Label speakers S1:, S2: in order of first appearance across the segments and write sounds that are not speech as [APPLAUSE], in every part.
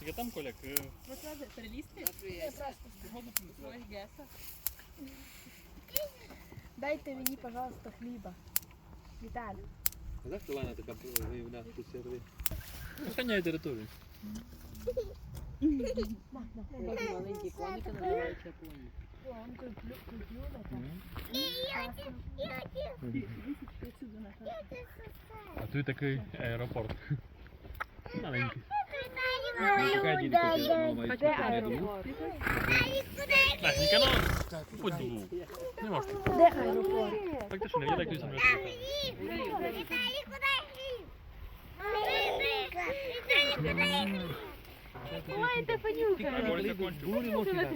S1: таке там коляк. е,
S2: Перелізти? Ой, геса.
S3: Дайте мені, пожалуйста, хліба. Віталій.
S4: Знаєш, що вона така виївна тут серви?
S1: Охороняє територію.
S2: Маленькі коніки називаються коні.
S3: Он куплю, куплю на так.
S1: А тут такий аеропорт. [LAUGHS] Маленький. Не можна.
S3: Де аеропорт?
S1: Так ти що, не є так візьмеш.
S3: Ой, ти понюхай.
S4: Йому не можна дати.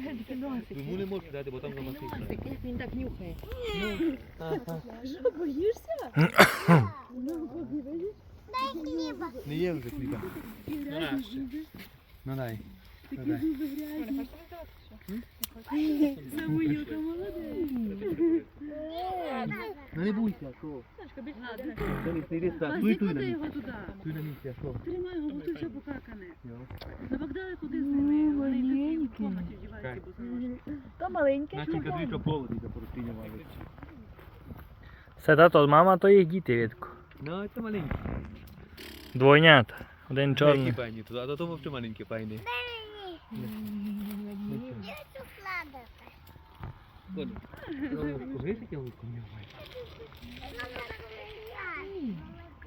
S4: Йому не можна дати, бо там замасився.
S2: Як він так нюхає?
S3: Що, боїшся?
S4: Не є вже хліба.
S1: Ну, на, ще.
S4: Ну дай. Ну дай.
S3: Самоюка.
S4: Ну не бойся, що? Це не ти так, туй туй на місці.
S5: його туди.
S4: Туй на місці, що?
S5: Тримай його, бо тут все покакане.
S4: Йо.
S5: На Богдана куди з ними? Вони йдуть в
S3: маленький.
S5: комнаті вдіваються, бо знову.
S3: То маленьке.
S4: Начинка двічі холоді за порозпінювали.
S6: Це тато, мама, то їх діти рідко.
S4: Ну, це маленькі.
S6: Двойнята. Один
S4: Які
S6: чорний.
S4: пані туди, а до того маленькі пані. Висить луку не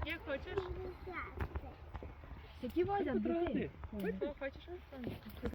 S2: Як хочеш?
S3: Які водять?
S2: Хочеш?